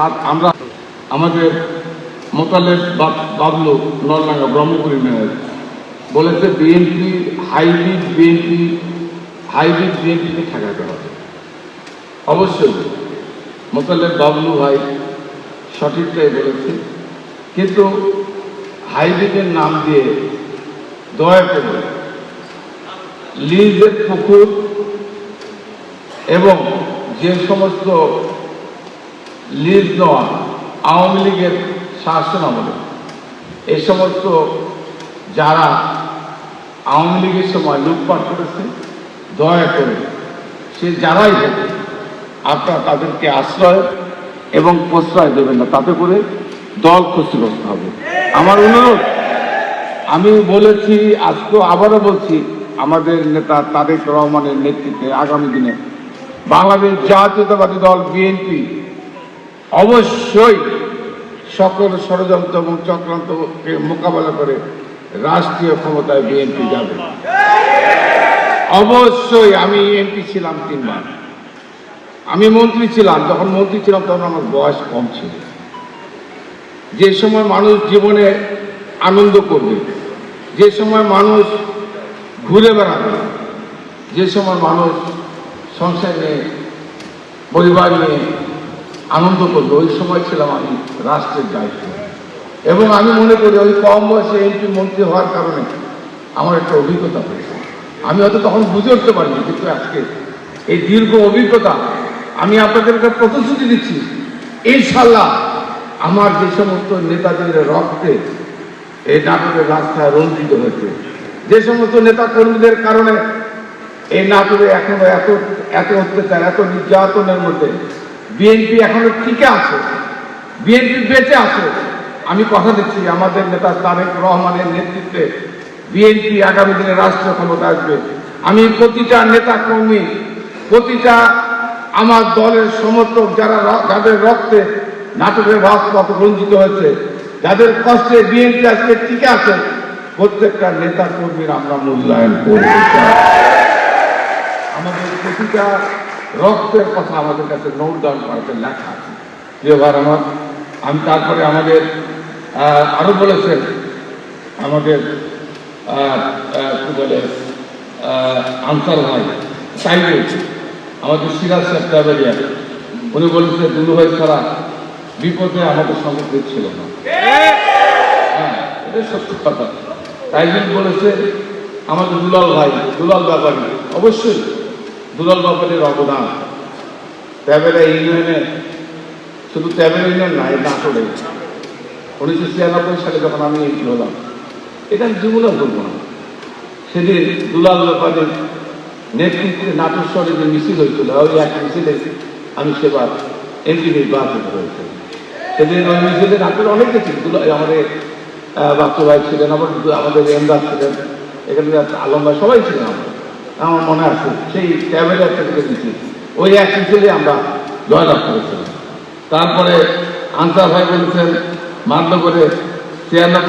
আমরা আমাদের মোতালেব বাব- বাবলু নরলাঙ্গা ব্রহ্মপুরী মেয়র বলেছে বিএনপি হাইব্রিড বিএনপি হাইব্রিড বিএনপিকে ঠেকাতে হবে। অবশ্যই মোতালেব বাবলু ভাই সঠিকটাই বলেছে কিন্তু হাইব্রিডের নাম দিয়ে দয়া করে লিজের পুকুর এবং যে সমস্ত লিজ নেওয়া আওয়ামী লীগের শাসন আমলে। এই সমস্ত যারা আওয়ামী লীগের সময় লুটপাট করেছে, দয়া করে সে যারাই হোক, আপনারা তাদেরকে আশ্রয় এবং প্রশ্রয় দেবেন না, তাতে করে দল ক্ষতিগ্রস্ত হবে। আমার অনুরোধ, আমি বলেছি, আজকে আবারও বলছি, আমাদের নেতা তারেক রহমানের নেতৃত্বে আগামী দিনে বাংলাদেশ জাতীয়তাবাদী দল বিএনপি অবশ্যই সকল ষড়যন্ত্র এবং চক্রান্তকে মোকাবেলা করে রাষ্ট্রীয় ক্ষমতায় বিএনপি যাবে। অবশ্যই আমি এমপি ছিলাম তিনবার। আমি মন্ত্রী ছিলাম, যখন মন্ত্রী ছিলাম তখন আমার বয়স কম ছিল। যে সময় মানুষ জীবনে আনন্দ করবে, যে সময় মানুষ ঘুরে বেড়াবে, যে সময় মানুষ সংসার নিয়ে, পরিবার নিয়ে আনন্দ করবে। ওই সময় ছিলাম আমি রাষ্ট্রের দায়িত্ব। এবং আমি মনে করি ওই কম বয়সে এমপি, মন্ত্রী হওয়ার কারণে আমার একটা অভিজ্ঞতা হয়েছে। আমি হয়তো তখন বুঝে উঠতে পারিনি, কিন্তু আজকে এই দীর্ঘ অভিজ্ঞতা আমি আপনাদেরকে প্রতিশ্রুতি দিচ্ছি। ইনশাল্লাহ আমার যে সমস্ত নেতাদের রক্তে এই নাটকের রাস্তায় রঞ্জিত হয়েছে। যে সমস্ত নেতা কর্মীদের কারণে এই নাটকে এখনও এত এত অত্যাচার, এত নির্যাতনের মধ্যে বিএনপি এখনও টিকে আছে। বিএনপি বেঁচে আছে। আমি কথা দিচ্ছি, আমাদের নেতা তারেক রহমানের নেতৃত্বে বিএনপি আগামী দিনে রাষ্ট্রীয় ক্ষমতা আসবে। আমি প্রতিটা নেতা কর্মী, প্রতিটা আমার দলের সমর্থক যারা যাদের রক্তে নাটকের রাজপথ রঞ্জিত হয়েছে, যাদের কষ্টে বিএনপি আজকে টিকে আছে, প্রত্যেকটা নেতা কর্মীর আমরা মূল্যায়ন করব। আমাদের প্রতিটা রক্তের কথা আমাদের কাছে ডাউন করাতে লেখা প্রিয় ভাই আমার আমি তারপরে আমাদের আহ, আরও বলেছেন আমাদের কি বলে আনসার ভাই সাইডে আমাদের সিরাজ সাহেব ট্রাভেলিয়ার উনি বলেছে দুলু ভাই ছাড়া বিপদে আমাদের সঙ্গে ছিল না। হ্যাঁ এটা সত্য কথা। তাইজুল বলেছে আমাদের দুলাল ভাই দুলাল ব্যাপারী অবশ্যই দুলাল ব্যাপারীর অবদান ট্যাবেলা ইউনিয়নে শুধু ট্যাবেলা ইউনিয়ন না এই নাটোরে। উনিশশো ছিয়ানব্বই সালে যখন আমি এমপি হলাম, এটা আমি জীবনে বলব না। সেদিন দুলাল ব্যাপারীর নেতৃত্বে নাটোর শহরে যে মিছিল হয়েছিল, ওই এক মিছিলে আমি সেবার এমপি নির্বাচিত হয়েছিল সেদিন ওই মিছিলে নাটোর অনেকে ছিল আমাদের বাচ্চু ভাই ছিলেন, আবার আমাদের এমদাদ ছিলেন এখানে আলম ভাই সবাই ছিলেন আমরা আমার মনে আছে, সেই ট্যাবের একটা মিছিল ওই এক মিছিলে আমরা জয়লাভ করেছিলাম। তারপরে আনসার ভাই বলেছেন মান্য করে ছিয়ানব্বই